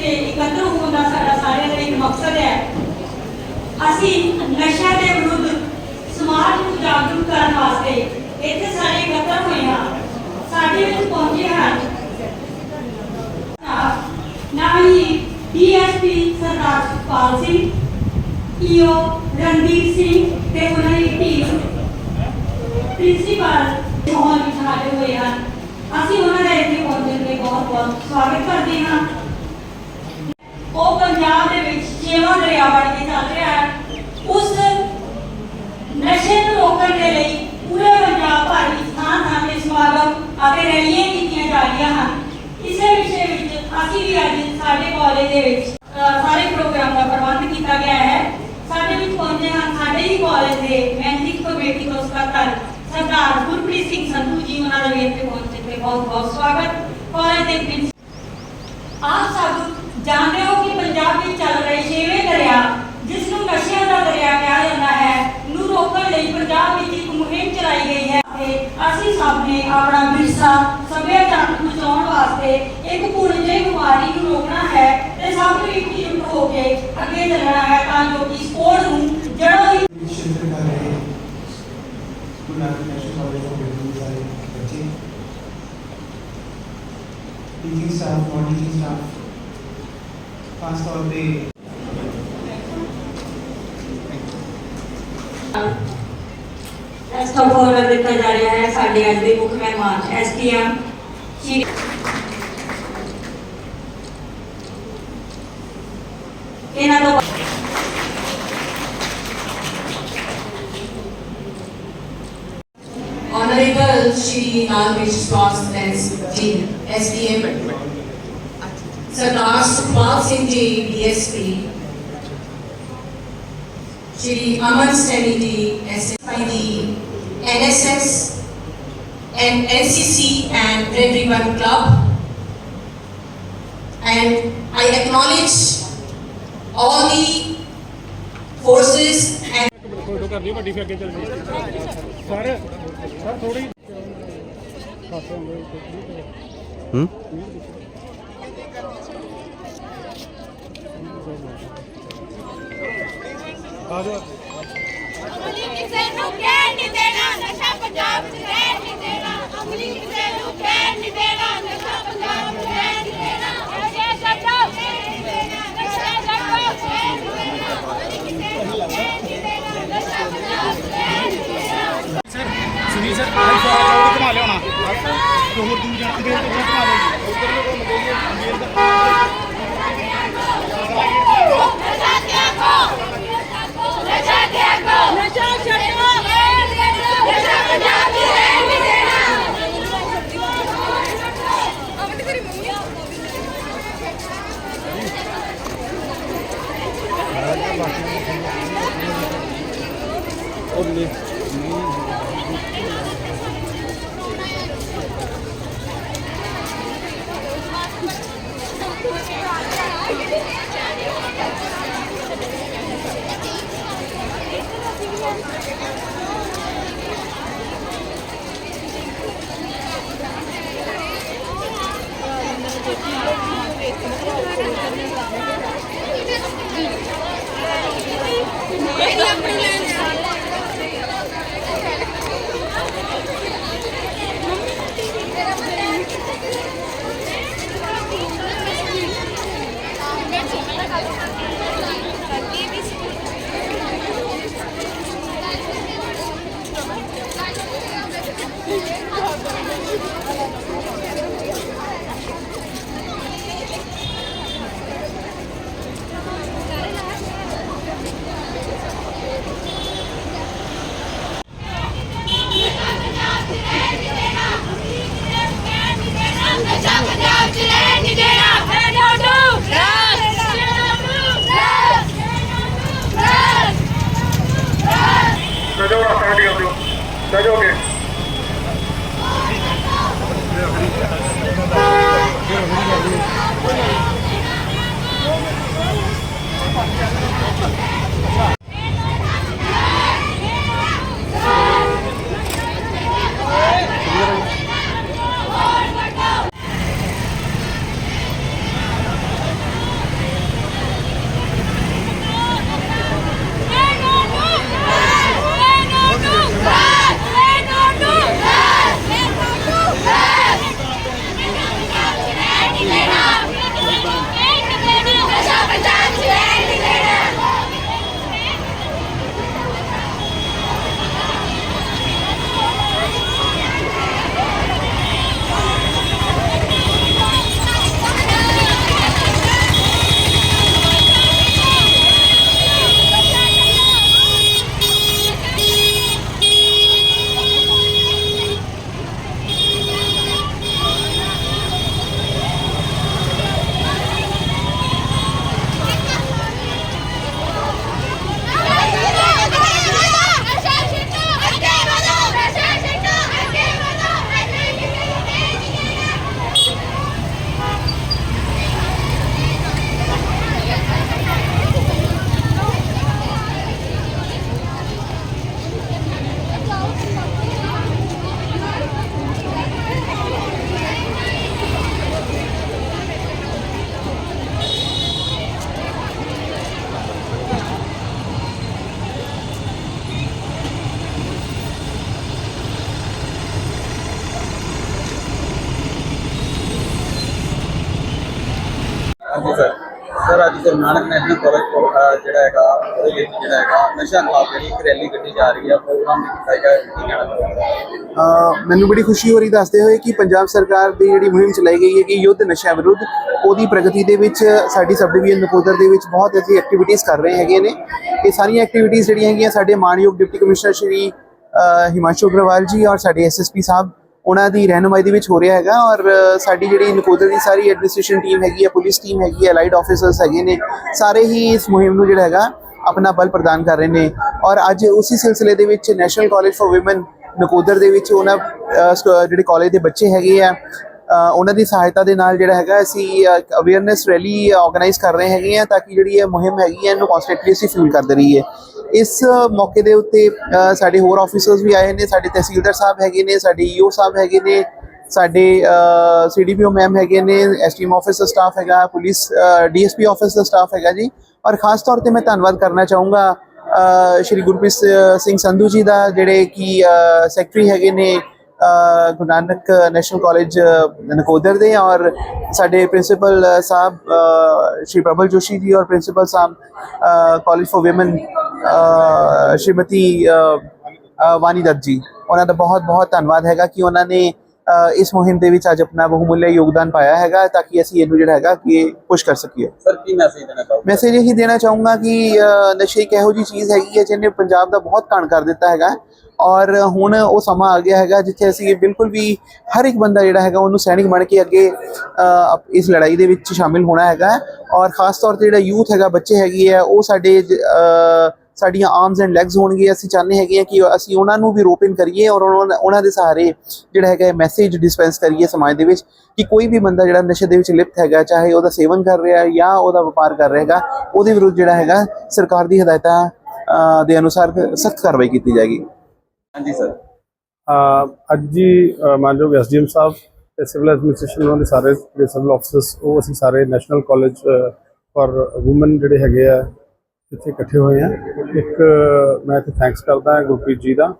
ਕੇ ਇਕੱਤਰ ਹੋਣ ਦਾ ਸਾਡਾ ਸਾਰਿਆਂ ਦਾ ਇੱਕ ਮਕਸਦ ਹੈ ਅਸੀਂ ਨਸ਼ਾ ਦੇ ਵਿਰੁੱਧ ਸਮਾਜ ਨੂੰ ਜਾਗਰੂਕ ਕਰਨ ਵਾਸਤੇ ਇੱਥੇ ਸਾਰੇ ਇਕੱਤਰ ਹੋਏ ਹਾਂ ਸਾਡੇ ਵਿੱਚ ਪਹੁੰਚੇ ਹਨ ਨਾ ਹੀ ਡੀਐਸਪੀ ਸਰਦਾਰ ਸੁਖਪਾਲ ਸਿੰਘ ਈਓ ਰਣਦੀਪ ਸਿੰਘ ਤੇ ਉਹਨਾਂ ਦੀ ਟੀਮ ਪ੍ਰਿੰਸੀਪਲ ਮੋਹਨ ਵਿਖਾੜੇ ਹੋਏ ਹਨ ਅਸੀਂ ਉਹਨਾਂ ਦਾ ਇੱਥੇ ਪਹੁੰਚਣ ਤੇ ਬਹੁਤ ਬਹੁਤ ਸਵਾਗਤ ਕਰਦੇ ਹਾਂ ਉਹ ਪੰਜਾਬ ਦੇ ਵਿੱਚ ਛੇਵਾਂ ਦਰਿਆ ਬਣ ਕੇ ਚੱਲ ਰਿਹਾ ਹੈ। ਉਸ ਨਸ਼ੇ ਨੂੰ ਰੋਕਣ ਦੇ ਲਈ ਪੂਰੇ ਪੰਜਾਬ ਭਰ ਵਿੱਚ ਥਾਂ ਥਾਂ ਤੇ ਸਮਾਗਮ ਅਤੇ ਰੈਲੀਆਂ ਕੀਤੀਆਂ ਜਾ ਰਹੀਆਂ ਹਨ। ਇਸੇ ਵਿਸ਼ੇ ਵਿੱਚ ਅਸੀਂ ਵੀ ਅੱਜ ਸਾਡੇ ਕਾਲਜ ਦੇ ਵਿੱਚ ਅ, ਸਾਰੇ ਪ੍ਰੋਗਰਾਮ ਦਾ ਪ੍ਰਬੰਧ ਕੀਤਾ ਗਿਆ ਹੈ। ਸਾਡੇ ਵਿੱਚ ਪਹੁੰਚੇ ਹਨ ਸਾਡੇ ਹੀ ਕਾਲਜ ਦੇ ਮੈਨੇਜਿੰਗ ਕਮੇਟੀ ਤੋਂ ਸਕੱਤਰ ਸਰਦਾਰ ਗੁਰਪ੍ਰੀਤ ਸਿੰਘ ਸੰਧੂ ਜੀ ਉਹਨਾਂ ਦਾ ਵੀ ਇੱਥੇ ਪਹੁੰਚੇ ਤੇ ਬਹੁਤ ਬਹੁਤ ਸਵਾਗਤ। ਕਾਲਜ ਦੇ ਪ੍ਰਿੰਸੀਪਲ ਆਪ ਸਭ ਜਾਣਦੇ ਹੋ ਕਿ ਪੰਜਾਬ ਵਿੱਚ ਚੱਲ ਰਹੇ ਛੇਵੇਂ ਦਰਿਆ, ਜਿਸ ਨੂੰ ਨਸ਼ਿਆਂ ਦਾ ਦਰਿਆ ਕਿਹਾ ਜਾਂਦਾ ਹੈ, ਨੂੰ ਰੋਕਣ ਲਈ ਪੰਜਾਬ ਵਿੱਚ ਇੱਕ ਮੁਹਿੰਮ ਚਲਾਈ ਗਈ ਹੈ। ਤੇ ਅਸੀਂ ਸਭ ਨੇ ਆਪਣਾ ਵਿਰਸਾ ਸੱਭਿਆਚਾਰ ਨੂੰ ਬਚਾਉਣ ਵਾਸਤੇ ਇੱਕ ਭੁੱਲ ਬਿਮਾਰੀ ਨੂੰ ਰੋਕਣਾ ਹੈ ਤੇ ਸਭ ਨੂੰ ਇਕਜੁੱਟ ਹੋ ਕੇ ਅੱਗੇ ਚੱਲਣਾ ਹੈ ਤਾਂ ਜੋ ਕਿ ਸਪੋਰਟ ਨੂੰ ਜੜੋਂ ਹੀ ਸ਼ਿਫਟ ਨੈਸ਼ਨਲ ਕਾਲਜ ਤੋਂ ਬਿਲਕੁਲ ਸਾਰੇ ਬੱਚੇ teaching staff non teaching staff ਖਾਸ ਤੌਰ ਤੇ ਇਸ ਤੋਂ ਫੋਰਵਰਡ ਦਿੱਤਾ ਜਾ ਰਿਹਾ ਹੈ ਸਾਡੇ ਅੱਜ ਦੇ ਮੁੱਖ ਮਹਿਮਾਨ ਐਸਟੀਐਮ ਸ਼੍ਰੀ ਇਹਨਾਂ ਤੋਂ Honorable Shri Nalvish Swasthens Ji, SDM, Sardar Sukhpal Singh Ji, DSP, Shri Aman Seni Ji, SFID, NSS, and NCC and Red Ribbon Club. And I acknowledge all the forces and photo ਕਰਨੀ ਵੱਡੀ ਫਿਰ ਅੱਗੇ ਚੱਲ ਜੀ sir sir ਥੋੜੀ ਪਾਸੇ ਆਉਂਦੇ ਹੂੰ ਅਮਲੀ ਕਿਸੇ ਨੂੰ ਕਹਿ ਨਹੀਂ ਦੇਣਾ, ਨਸ਼ਾ ਪੰਜਾਬ 'ਚ ਰਹਿਣ ਨਹੀਂ ਦੇਣਾ, ਅਮਲੀ ਕਿਸੇ ਨੂੰ ਕਹਿ ਨਹੀਂ ਦੇਣਾ। 大丈夫です。ਹਾਂਜੀ, ਸਰ। ਸਰ, ਅੱਜ ਗੁਰੂ ਨਾਨਕ ਨੈਸ਼ਨਲ ਕਾਲਜ ਜਿਹੜਾ ਹੈਗਾ, ਉਹਦੇ ਵਿੱਚ ਜਿਹੜਾ ਹੈਗਾ, ਨਸ਼ਾ ਖਿਲਾਫ ਜਿਹੜੀ ਇੱਕ ਰੈਲੀ ਕੱਢੀ ਜਾ ਰਹੀ ਹੈ ਪ੍ਰੋਗਰਾਮ ਕੀਤਾ ਗਿਆ ਮੈਨੂੰ ਬੜੀ ਖੁਸ਼ੀ ਹੋ ਰਹੀ ਦੱਸਦੇ ਹੋਏ ਕਿ ਪੰਜਾਬ ਸਰਕਾਰ ਦੀ ਜਿਹੜੀ ਮੁਹਿੰਮ ਚਲਾਈ ਗਈ ਹੈ ਕਿ ਯੁੱਧ ਨਸ਼ਾ ਵਿਰੁੱਧ, ਉਹਦੀ ਪ੍ਰਗਤੀ ਦੇ ਵਿੱਚ ਸਾਡੀ ਸਬ ਡਿਵੀਜ਼ਨ ਨਕੋਦਰ ਦੇ ਵਿੱਚ ਬਹੁਤ ਅਸੀਂ ਐਕਟੀਵਿਟੀਜ਼ ਕਰ ਰਹੇ ਹੈਗੇ ਨੇ। ਇਹ ਸਾਰੀਆਂ ਐਕਟੀਵਿਟੀਜ਼ ਜਿਹੜੀਆਂ ਹੈਗੀਆਂ, ਸਾਡੇ ਮਾਨਯੋਗ ਡਿਪਟੀ ਕਮਿਸ਼ਨਰ ਸ਼੍ਰੀ ਹਿਮਾਂਸ਼ੂ ਅਗਰਵਾਲ ਜੀ ਔਰ ਸਾਡੇ ਐਸਐਸਪੀ ਸਾਹਿਬ ਉਹਨਾਂ ਦੀ ਰਹਿਨੁਮਾਈ ਦੇ ਵਿੱਚ ਹੋ ਰਿਹਾ ਹੈਗਾ ਔਰ ਸਾਡੀ ਜਿਹੜੀ ਨਕੋਦਰ ਦੀ ਸਾਰੀ ਐਡਮਿਨਿਸਟ੍ਰੇਸ਼ਨ ਟੀਮ ਹੈਗੀ ਹੈ ਪੁਲਿਸ ਟੀਮ ਹੈਗੀ ਹੈ ਲਾਈਟ ਆਫੀਸਰਸ ਹੈਗੇ ਨੇ, ਸਾਰੇ ਹੀ ਇਸ ਮੁਹਿੰਮ ਨੂੰ ਜਿਹੜਾ ਹੈਗਾ ਆਪਣਾ ਬਲ ਪ੍ਰਦਾਨ ਕਰ ਰਹੇ ਨੇ ਔਰ ਅੱਜ ਉਸੇ ਸਿਲਸਿਲੇ ਦੇ ਵਿੱਚ national college for women Nakodar ਦੇ ਵਿੱਚ ਉਹਨਾਂ ਜਿਹੜੇ ਕਾਲਜ ਦੇ ਬੱਚੇ ਹੈਗੇ ਆ ਉਹਨਾਂ ਦੀ ਸਹਾਇਤਾ ਦੇ ਨਾਲ ਜਿਹੜਾ ਹੈਗਾ ਅਸੀਂ ਅਵੇਅਰਨੈਸ ਰੈਲੀ ਆਰਗੇਨਾਈਜ਼ ਕਰ ਰਹੇ ਹੈਗੇ ਆ ਤਾਂ ਕਿ ਜਿਹੜੀ ਇਹ ਮੁਹਿੰਮ ਹੈਗੀ ਹੈ ਇਹਨੂੰ ਕਨਸਟੈਂਟਲੀ ਅਸੀਂ ਫੀਲ ਕਰਦੇ ਰਹੀਏ। ਇਸ ਮੌਕੇ ਦੇ ਉੱਤੇ ਸਾਡੇ ਹੋਰ ਆਫੀਸਰਸ ਵੀ ਆਏ ਨੇ, ਸਾਡੇ ਤਹਿਸੀਲਦਾਰ ਸਾਹਿਬ ਹੈਗੇ ਨੇ, ਸਾਡੇ ਈਓ ਸਾਹਿਬ ਹੈਗੇ ਨੇ, ਸਾਡੇ ਸੀਡੀਪੀਓ ਮੈਮ ਹੈਗੇ ਨੇ ਐਸਟੀਐਮ ਆਫਿਸ ਦਾ ਸਟਾਫ ਹੈਗਾ ਪੁਲਿਸ ਡੀਐਸਪੀ ਆਫਿਸ ਦਾ ਸਟਾਫ ਹੈਗਾ ਜੀ। ਔਰ ਖਾਸ ਤੌਰ ਤੇ ਮੈਂ ਧੰਨਵਾਦ ਕਰਨਾ ਚਾਹੂੰਗਾ ਸ਼੍ਰੀ ਗੁਰਪ੍ਰੀਤ ਸਿੰਘ ਸੰਧੂ ਜੀ ਦਾ, ਜਿਹੜੇ ਕਿ ਸੈਕਟਰੀ ਹੈਗੇ ਨੇ ਗੁਰੂ ਨਾਨਕ ਨੈਸ਼ਨਲ ਕਾਲਜ ਨਕੋਦਰ ਦੇ। ਔਰ ਸਾਡੇ ਪ੍ਰਿੰਸੀਪਲ ਸਾਹਿਬ ਸ਼੍ਰੀ ਪ੍ਰਬਲ ਜੋਸ਼ੀ ਜੀ ਔਰ principal Sahib college for women Shrimati Vani Dutt ji. ਉਹਨਾਂ ਦਾ ਬਹੁਤ ਬਹੁਤ ਧੰਨਵਾਦ ਹੈਗਾ ਕਿ ਉਹਨਾਂ ਨੇ ਇਸ ਮੁਹਿੰਮ ਦੇ ਵਿੱਚ ਅੱਜ ਆਪਣਾ ਬਹੁਮੁੱਲੇ ਯੋਗਦਾਨ ਪਾਇਆ ਹੈਗਾ ਤਾਂ ਕਿ ਅਸੀਂ ਇਹਨੂੰ ਜਿਹੜਾ ਹੈਗਾ ਕਿ ਪੁਸ਼ ਕਰ ਸਕੀਏ। ਸਰ ਕੀ ਮੈਸੇਜ ਦੇਣਾ ਚਾਹੋਗੇ? ਮੈਸੇਜ ਇਹੀ ਦੇਣਾ ਚਾਹੂੰਗਾ ਕਿ ਨਸ਼ੇ ਇੱਕ ਇਹੋ ਜੀ ਚੀਜ਼ ਹੈਗੀ ਹੈ ਜਿਹਨੇ ਪੰਜਾਬ ਦਾ ਬਹੁਤ ਘਾਣ ਕਰ ਦਿੱਤਾ ਹੈਗਾ। ਔਰ ਹੁਣ ਉਹ ਸਮਾਂ ਆ ਗਿਆ ਹੈਗਾ ਜਿੱਥੇ ਅਸੀਂ ਬਿਲਕੁਲ ਵੀ ਹਰ ਇੱਕ ਬੰਦਾ ਜਿਹੜਾ ਹੈਗਾ ਉਹਨੂੰ ਸੈਨਿਕ ਬਣ ਕੇ ਅੱਗੇ ਇਸ ਲੜਾਈ ਦੇ ਵਿੱਚ ਸ਼ਾਮਿਲ ਹੋਣਾ ਹੈਗਾ। ਔਰ ਖਾਸ ਤੌਰ ਤੇ ਜਿਹੜਾ ਯੂਥ ਹੈਗਾ ਬੱਚੇ ਹੈਗੇ ਆ ਉਹ ਸਾਡੇ ਸਾਡੀਆਂ ਆਰਮਸ ਐਂਡ ਲੈਗਸ ਹੋਣਗੇ ਅਸੀਂ ਚਾਹੁੰਦੇ ਹੈਗੇ ਆ ਕਿ ਅਸੀਂ ਉਹਨਾਂ ਨੂੰ ਵੀ ਰੋਪਿਨ ਕਰੀਏ ਔਰ ਉਹਨਾਂ ਦੇ ਸਹਾਰੇ ਜਿਹੜਾ ਹੈਗਾ ਮੈਸੇਜ ਡਿਸਪੈਂਸ ਕਰੀਏ ਸਮਾਜ ਦੇ ਵਿੱਚ ਕਿ ਕੋਈ ਵੀ ਬੰਦਾ ਜਿਹੜਾ ਨਸ਼ੇ ਦੇ ਵਿੱਚ ਲਿਪਤ ਹੈਗਾ ਚਾਹੇ ਉਹਦਾ ਸੇਵਨ ਕਰ ਰਿਹਾ ਜਾਂ ਉਹਦਾ ਵਪਾਰ ਕਰ ਰਿਹਾ ਹੈਗਾ ਉਹਦੇ ਵਿਰੁੱਧ ਜਿਹੜਾ ਹੈਗਾ ਸਰਕਾਰ ਦੀ ਹਦਾਇਤਾਂ ਦੇ ਅਨੁਸਾਰ ਸਖਤ ਕਾਰਵਾਈ ਕੀਤੀ ਜਾਏਗੀ। ਹਾਂਜੀ ਸਰ। ਅੱਜ ਜੀ ਮਾਨਯੋਗ ਐਸਡੀਐਮ ਸਾਹਿਬ ਤੇ ਸਿਵਲ ਐਡਮਿਨਿਸਟ੍ਰੇਸ਼ਨ ਉਹਨਾਂ ਦੇ ਸਾਰੇ ਸਿਵਲ ਆਫਿਸਰਸ ਉਹ ਅਸੀਂ ਸਾਰੇ ਨੈਸ਼ਨਲ ਕਾਲਜ ਫॉर ਔਮਨ ਜਿਹੜੇ ਹੈਗੇ ਆ ਇੱਥੇ ਇਕੱਠੇ ਹੋਏ ਆ। ਇੱਕ, ਮੈਂ ਇੱਥੇ ਥੈਂਕਸ ਕਰਦਾ ਗੁਰਪ੍ਰੀਤ ਜੀ ਦਾ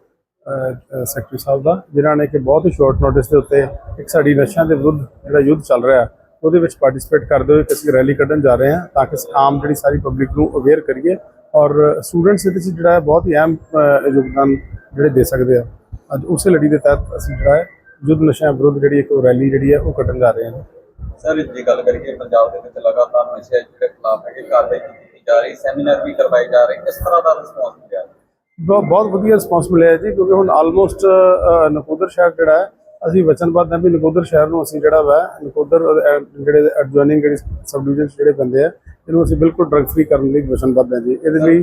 ਸੈਕਟਰੀ ਸਾਹਿਬ ਦਾ, ਜਿਨ੍ਹਾਂ ਨੇ ਕਿ ਬਹੁਤ ਹੀ ਸ਼ਾਰਟ ਨੋਟਿਸ ਦੇ ਉੱਤੇ ਇੱਕ ਸਾਡੀ ਨਸ਼ਿਆਂ ਦੇ ਵਿਰੁੱਧ ਜਿਹੜਾ ਯੁੱਧ ਚੱਲ ਰਿਹਾ, ਉਹਦੇ ਵਿੱਚ ਪਾਰਟਿਸਿਪੇਟ ਕਰਦੇ ਹੋਏ ਅਸੀਂ ਰੈਲੀ ਕੱਢਣ ਜਾ ਰਹੇ ਹਾਂ ਤਾਂ ਕਿ ਆਮ ਜਿਹੜੀ ਸਾਰੀ ਪਬਲਿਕ ਨੂੰ ਅਵੇਅਰ ਕਰੀਏ ਔਰ ਸਟੂਡੈਂਟਸ ਇਹਦੇ ਵਿੱਚ ਜਿਹੜਾ ਹੈ ਬਹੁਤ ਹੀ ਅਹਿਮ ਯੋਗਦਾਨ ਜਿਹੜੇ ਦੇ ਸਕਦੇ ਆ। ਅੱਜ ਉਸੇ ਲੜੀ ਦੇ ਤਹਿਤ ਅਸੀਂ ਜਿਹੜਾ ਹੈ ਯੁੱਧ ਨਸ਼ਿਆਂ ਵਿਰੁੱਧ ਜਿਹੜੀ ਇੱਕ ਰੈਲੀ ਜਿਹੜੀ ਹੈ ਉਹ ਕੱਢਣ ਜਾ ਰਹੇ ਹਾਂ। ਸਰ ਜੇ ਗੱਲ ਕਰੀਏ ਪੰਜਾਬ ਦੇ ਵਿੱਚ ਲਗਾਤਾਰ ਨਸ਼ੇ ਜਿਹੜੇ ਖਿਲਾਫ ਹੈਗੇ ਕਾਰਵਾਈ ਕੀਤੀ ਜਾ ਰਹੀ ਸੈਮੀਨਾਰ ਵੀ ਕਰਵਾਏ ਜਾ ਰਹੇ ਕਿਸ ਤਰ੍ਹਾਂ ਦਾ ਰਿਸਪੌਂਸ ਮਿਲਿਆ? ਬਹੁਤ ਬਹੁਤ ਵਧੀਆ ਰਿਸਪੌਂਸ ਮਿਲਿਆ ਜੀ ਕਿਉਂਕਿ ਹੁਣ ਆਲਮੋਸਟ ਨਕੋਦਰ ਸ਼ਹਿਰ ਜਿਹੜਾ ਹੈ ਅਸੀਂ ਵਚਨਬੱਧ ਹਾਂ ਵੀ ਨਕੋਦਰ ਸ਼ਹਿਰ ਨੂੰ ਅਸੀਂ ਜਿਹੜਾ ਵਾ ਨਕੋਦਰ ਜਿਹੜੇ ਐਡਜੋਇਨਿੰਗ ਜਿਹੜੇ ਸਬ ਡਿਵੀਜ਼ਨ ਜਿਹੜੇ ਬੰਦੇ ਆ ਇਹਨੂੰ ਅਸੀਂ ਬਿਲਕੁਲ ਡਰਗ ਫ੍ਰੀ ਕਰਨ ਲਈ ਵਚਨਬੱਧ ਹਾਂ ਜੀ। ਇਹਦੇ ਲਈ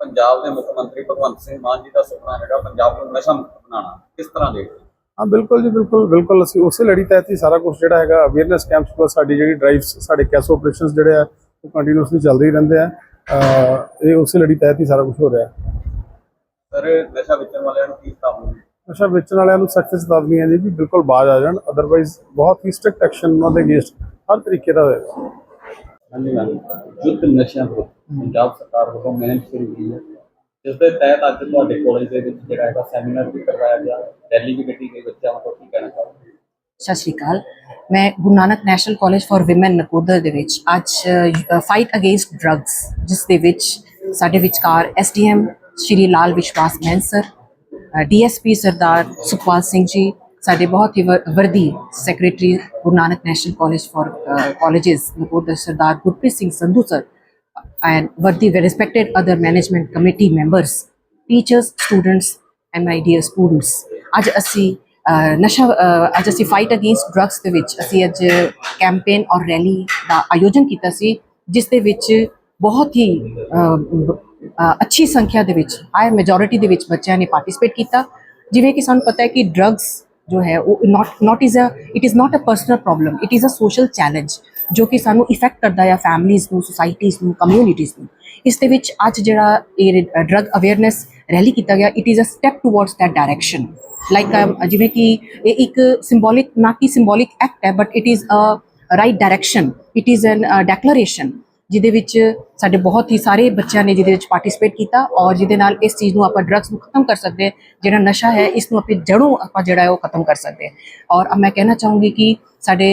ਪੰਜਾਬ ਦੇ ਮੁੱਖ ਮੰਤਰੀ ਭਗਵੰਤ ਸਿੰਘ ਮਾਨ ਜੀ ਦਾ ਸੁਪਨਾ ਹੈਗਾ ਪੰਜਾਬ ਨੂੰ ਨਸ਼ਾ ਮੁਕਤ ਬਣਾਉਣਾ ਕਿਸ ਤਰ੍ਹਾਂ ਦੇ ਹਾਂ ਬਿਲਕੁਲ ਜੀ ਬਿਲਕੁਲ ਬਿਲਕੁਲ। ਅਸੀਂ ਉਸੇ ਲੜੀ ਤਹਿਤ ਹੀ ਸਾਰਾ ਕੁਝ ਜਿਹੜਾ ਹੈਗਾ ਅਵੇਅਰਨੈਸ ਕੈਂਪਸ ਪਲਸ ਸਾਡੀ ਜਿਹੜੀ ਡਰਾਈਵਸ ਸਾਡੇ ਕੈਸ ਆਪਰੇਸ਼ਨਸ ਜਿਹੜੇ ਆ ਉਹ ਕੰਟੀਨਿਊਸਲੀ ਚੱਲਦੇ ਹੀ ਰਹਿੰਦੇ ਆ। ਇਹ ਉਸੇ ਲੜੀ ਤਹਿਤ ਹੀ ਸਾਰਾ ਕੁਝ ਹੋ ਰਿਹਾ। ਸਰ ਨਸ਼ਾ ਵੇਚਣ ਵਾਲਿਆਂ ਨੂੰ ਕੀ ਸਤਾਵ ਨਸ਼ਾ ਵੇਚਣ ਵਾਲਿਆਂ ਨੂੰ ਸਖਤ ਚੇਤਾਵਨੀ ਹੈ ਜੀ ਵੀ ਬਿਲਕੁਲ ਬਾਜ਼ ਆ ਜਾਣ। ਅਦਰਵਾਈਜ਼ ਬਹੁਤ ਹੀ ਸਟ੍ਰਿਕਟ ਐਕਸ਼ਨ ਉਹਨਾਂ ਦੇ ਅਗੇਂਸਟ ਹਰ ਤਰੀਕੇ ਦਾ ਹੋਏਗਾ। ਹਾਂਜੀ ਮੈਮ ਨਸ਼ਿਆਂ ਵਿਰੁੱਧ ਪੰਜਾਬ ਸਰਕਾਰ ਵੱਲੋਂ ਮਿਹਨਤ ਸ਼ੁਰੂ ਕੀਤੀ ਹੈ। ਜਿਸ ਦੇ ਤਹਿਤ ਅੱਜ ਤੁਹਾਡੇ ਕਾਲਜ ਦੇ ਵਿੱਚ ਜਿਹੜਾ ਹੈਗਾ ਸੈਮੀਨਾਰ ਵੀ ਕਰਵਾਇਆ ਗਿਆ। ਰੈਲੀ ਵੀ ਕੱਢੀ ਗਈ ਬੱਚਿਆਂ ਵੱਲੋਂ, ਕੀ ਕਹਿਣਾ ਚਾਹੋਗੇ? ਸਤਿ ਸ਼੍ਰੀ ਅਕਾਲ। ਮੈਂ Guru Nanak national college for women Nakodar ਦੇ ਵਿੱਚ ਅੱਜ ਫਾਈਟ ਅਗੇਂਸਟ ਡਰੱਗਸ ਜਿਸ ਦੇ ਵਿੱਚ ਸਾਡੇ ਵਿਚਕਾਰ SDM Shri Lal Vishwas Mahin sir DSP Sardar Sukhpal Singh ji, ਸਾਡੇ ਬਹੁਤ ਹੀ ਵਰ- worthy secretary Guru Nanak national college for colleges Nakodar Sardar Gurpreet Singh Sandhu sir and worthy respected other management committee members, teachers, students, and my dear students. ਅੱਜ ਅਸੀਂ ਨਸ਼ਾ ਅੱਜ ਅਸੀਂ fight against drugs ਦੇ ਵਿੱਚ ਅਸੀਂ ਅੱਜ ਕੈਂਪੇਨ ਔਰ ਰੈਲੀ ਦਾ ਆਯੋਜਨ ਕੀਤਾ ਸੀ ਜਿਸ ਦੇ ਵਿੱਚ ਬਹੁਤ ਹੀ ਅੱਛੀ ਸੰਖਿਆ ਦੇ ਵਿੱਚ ਹਾਈ ਮੈਜੋਰਿਟੀ ਦੇ ਵਿੱਚ ਬੱਚਿਆਂ ਨੇ ਪਾਰਟਿਸਿਪੇਟ ਕੀਤਾ ਜਿਵੇਂ ਕਿ ਸਾਨੂੰ ਪਤਾ ਹੈ ਕਿ ਡਰੱਗਸ ਜੋ ਹੈ ਉਹ not not is a it is not a personal problem it is a social challenge ਜੋ ਕਿ ਸਾਨੂੰ ਇਫੈਕਟ ਕਰਦਾ ਹੈ ਫੈਮਲੀਜ਼ ਨੂੰ ਸੁਸਾਇਟੀਜ਼ ਨੂੰ ਕਮਿਊਨਿਟੀਜ਼ ਨੂੰ ਇਸ ਦੇ ਵਿੱਚ ਅੱਜ ਜਿਹੜਾ ਇਹ ਡਰੱਗ ਅਵੇਅਰਨੈਸ ਰੈਲੀ ਕੀਤਾ ਗਿਆ it is a step towards that direction like ਜਿਵੇਂ ਕਿ ਇਹ ਇੱਕ ਸਿੰਬੋਲਿਕ ਨਾ ਕਿ ਸਿੰਬੋਲਿਕ ਐਕਟ ਹੈ but it is a right direction it is an declaration ਜਿਹਦੇ ਵਿੱਚ ਸਾਡੇ ਬਹੁਤ ਹੀ ਸਾਰੇ ਬੱਚਿਆਂ ਨੇ ਜਿਹਦੇ ਵਿੱਚ ਪਾਰਟਿਸਿਪੇਟ ਕੀਤਾ ਔਰ ਜਿਹਦੇ ਨਾਲ ਇਸ ਚੀਜ਼ ਨੂੰ ਆਪਾਂ ਡਰੱਗਸ ਨੂੰ ਖਤਮ ਕਰ ਸਕਦੇ ਹਾਂ। ਜਿਹੜਾ ਨਸ਼ਾ ਹੈ, ਇਸ ਨੂੰ ਆਪਣੀ ਜੜੋਂ ਆਪਾਂ ਜਿਹੜਾ ਹੈ ਉਹ ਖਤਮ ਕਰ ਸਕਦੇ ਹਾਂ। ਔਰ ਮੈਂ ਕਹਿਣਾ ਚਾਹੂੰਗੀ ਕਿ ਸਾਡੇ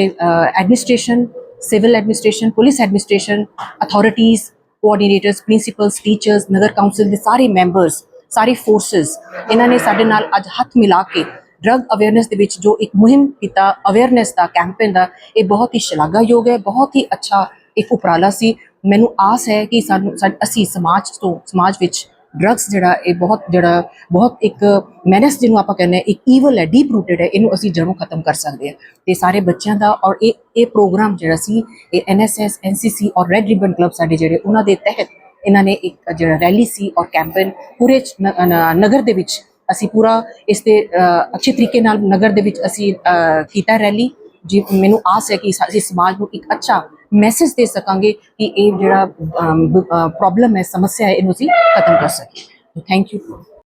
administration civil administration police administration authorities coordinators principals teachers ਨਗਰ ਕੌਂਸਲ ਦੇ ਸਾਰੇ ਮੈਂਬਰਸ ਸਾਰੇ ਫੋਰਸਸ ਇਹਨਾਂ ਨੇ ਸਾਡੇ ਨਾਲ ਅੱਜ ਹੱਥ ਮਿਲਾ ਕੇ ਡਰਗ ਅਵੇਅਰਨੈਸ ਦੇ ਵਿੱਚ ਜੋ ਇੱਕ ਮੁਹਿੰਮ ਕੀਤਾ ਅਵੇਅਰਨੈਸ ਦਾ ਕੈਂਪੇਨ ਦਾ, ਇਹ ਬਹੁਤ ਹੀ ਸ਼ਲਾਘਾਯੋਗ ਹੈ, ਬਹੁਤ ਹੀ ਅੱਛਾ ਇੱਕ ਉਪਰਾਲਾ ਸੀ। ਮੈਨੂੰ ਆਸ ਹੈ ਕਿ ਸਾਨੂੰ ਸਾ- ਅਸੀਂ ਸਮਾਜ ਤੋਂ, ਸਮਾਜ ਵਿੱਚ ਡਰੱਗਸ ਜਿਹੜਾ, ਇਹ ਬਹੁਤ ਜਿਹੜਾ, ਬਹੁਤ ਇੱਕ ਮੈਨਸ ਜਿਹਨੂੰ ਆਪਾਂ ਕਹਿੰਦੇ ਹਾਂ, ਇੱਕ ਈਵਲ ਹੈ ਡੀਪ ਰੂਟਡ ਹੈ, ਇਹਨੂੰ ਅਸੀਂ ਜੜੋਂ ਖਤਮ ਕਰ ਸਕਦੇ ਹਾਂ। ਤੇ ਸਾਰੇ ਬੱਚਿਆਂ ਦਾ ਔਰ ਇਹ ਇਹ ਪ੍ਰੋਗਰਾਮ ਜਿਹੜਾ ਸੀ, ਇਹ ਐਨਐਸਐਸ ਐਨਸੀਸੀ ਔਰ ਰੈੱਡ ਰਿਬਨ ਕਲੱਬ ਸਾਡੇ ਜਿਹੜੇ, ਉਹਨਾਂ ਦੇ ਤਹਿਤ ਇਹਨਾਂ ਨੇ ਇੱਕ ਜਿਹੜਾ ਰੈਲੀ ਸੀ ਔਰ ਕੈਂਪੇਨ ਪੂਰੇ ਨਗਰ ਦੇ ਵਿੱਚ ਅਸੀਂ ਪੂਰਾ ਇਸ ਤੇ ਅੱਛੇ ਤਰੀਕੇ ਨਾਲ ਨਗਰ ਦੇ ਵਿੱਚ ਅਸੀਂ ਕੀਤਾ ਰੈਲੀ ਜੀ, ਮੈਨੂੰ ਆਸ ਹੈ ਕਿ ਅਸੀਂ ਸਮਾਜ ਨੂੰ ਇੱਕ ਅੱਛਾ ਮੈਸੇਜ ਦੇ ਸਕਾਂਗੇ ਕਿ ਇਹ ਜਿਹੜਾ ਪ੍ਰੋਬਲਮ ਹੈ, ਸਮੱਸਿਆ ਹੈ, ਇਹਨੂੰ ਅਸੀਂ ਖਤਮ ਕਰ ਸਕੀਏ। Thank you